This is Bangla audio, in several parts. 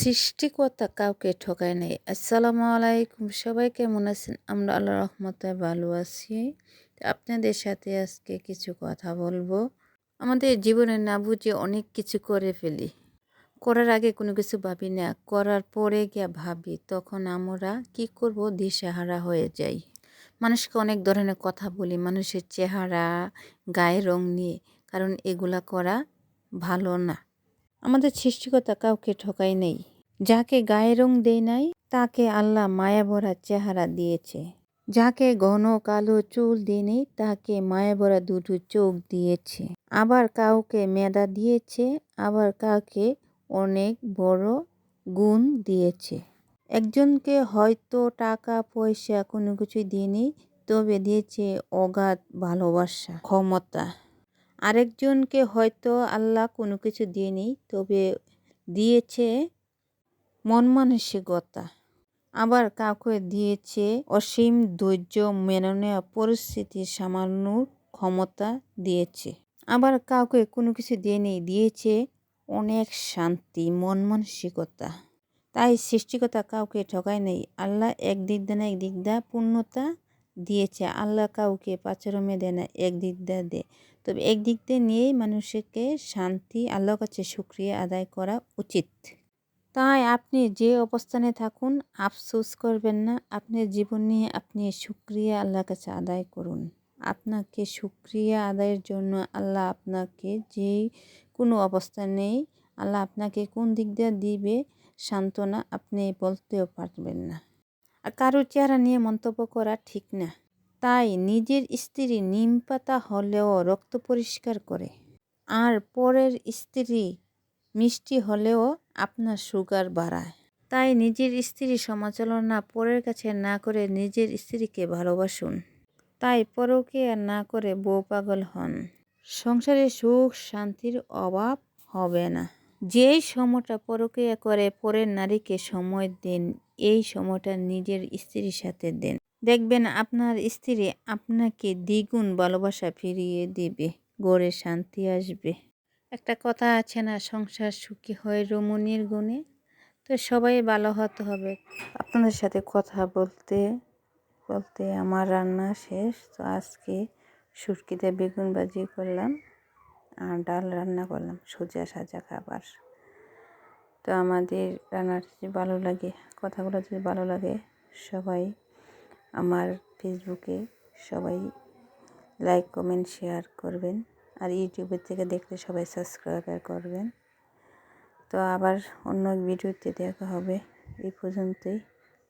সৃষ্টিকর্তা কাউকে ঠকায় নাই। আসসালামু আলাইকুম, সবাই কেমন আছেন? আমরা আল্লাহ রহমতে ভালো আছি। আপনাদের সাথে আজকে কিছু কথা বলব। আমাদের জীবনে না বুঝে অনেক কিছু করে ফেলি। করার আগে কোনো কিছু ভাবি না। করার পরে গিয়া ভাবি, তখন আমরা কি করব? দিশেহারা হয়ে যাই। মানুষকে অনেক ধরনের কথা বলি। মানুষের চেহারা, গায়ের রং নিয়ে। কারণ এগুলা করা ভালো না। আমাদের সৃষ্টিকর্তা কাউকে ঠকাই নেই। যাকে গায়ে রং দেয় নাই, তাকে আল্লাহ মায়া ভরা চেহারা দিয়েছে। যাকে ঘন কালো চুল দেয়নি তাকে মায়া ভরা দুটো চোখ দিয়েছে। আবার কাউকে মেদা দিয়েছে, আবার কাউকে অনেক বড় গুণ দিয়েছে। একজনকে হয়তো টাকা, পয়সা কোনো কিছুই দিয়েনি তবে দিয়েছে অগাধ ভালোবাসা, ক্ষমতা। আরেকজনকে হয়তো আল্লাহ কোনো কিছু দিয়েনি তবে দিয়েছে মন মানসিকতা। আবার কাউকে দিয়েছে অসীম ধৈর্য মেনে নেওয়া পরিস্থিতি সামান্যর ক্ষমতা দিয়েছে। আবার কাউকে কোনো কিছু দিয়ে নেই, দিয়েছে অনেক শান্তি, মন মানসিকতা। তাই সৃষ্টিকতা কাউকে ঠকায় নেই। আল্লাহ এক দিক দেয় না এক দিক দা পূর্ণতা দিয়েছে। আল্লাহ কাউকে পাচরমে দেয় না, এক দিক দা দেয়। তবে একদিক দিয়ে নিয়েই মানুষকে শান্তি, আল্লাহর কাছে সুক্রিয়া আদায় করা উচিত। তাই আপনি যে অবস্থানে থাকুন, আফসোস করবেন না। আপনার জীবন নিয়ে আপনি সুক্রিয়া আল্লাহর কাছে আদায় করুন। আপনাকে সুক্রিয়া আদায়ের জন্য আল্লাহ আপনাকে যে কোনো অবস্থা নেই, আল্লাহ আপনাকে কোন দিক দিয়ে দিবে সান্ত্বনা আপনি বলতেও পারবেন না। আর কারোর চেহারা নিয়ে মন্তব্য করা ঠিক না। তাই নিজের স্ত্রী নিম পাতা হলেও রক্ত পরিষ্কার করে। আর পরের স্ত্রী মিষ্টি হলেও আপনার সুগার বাড়ায়। তাই নিজের স্ত্রী সমালোচনা পরের কাছে না করে নিজের স্ত্রীকে ভালোবাসুন। তাই পরকে না করে বউ পাগল হন। সংসারে সুখ শান্তির অভাব হবে না। যেই সময়টা পরকে করে পরের নারীকে সময় দিন, এই সময়টা নিজের স্ত্রীর সাথে দেন। দেখবেন আপনার স্ত্রী আপনাকে দ্বিগুণ ভালোবাসা ফিরিয়ে দিবে, গড়ে শান্তি আসবে। একটা কথা আছে না, সংসার সুখী হয় রমণীর গুণে। তো সবাই ভালো হতে হবে। আপনাদের সাথে কথা বলতে বলতে আমার রান্না শেষ। তো আজকে সুটকিতে বেগুন ভাজি করলাম আর ডাল রান্না করলাম, সোজা সাজা খাবার। তো আমাদের রান্নাটা যদি ভালো লাগে, কথাগুলো যদি ভালো লাগে, সবাই আমার ফেসবুকে সবাই লাইক কমেন্ট শেয়ার করবেন। আর ইউটিউবের থেকে দেখলে সবাই সাবস্ক্রাইব করবেন। তো আবার অন্য ভিডিওতে দেখা হবে, এই পর্যন্তই।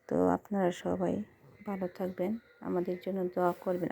তো আপনারা সবাই ভালো থাকবেন, আমাদের জন্য দোয়া করবেন।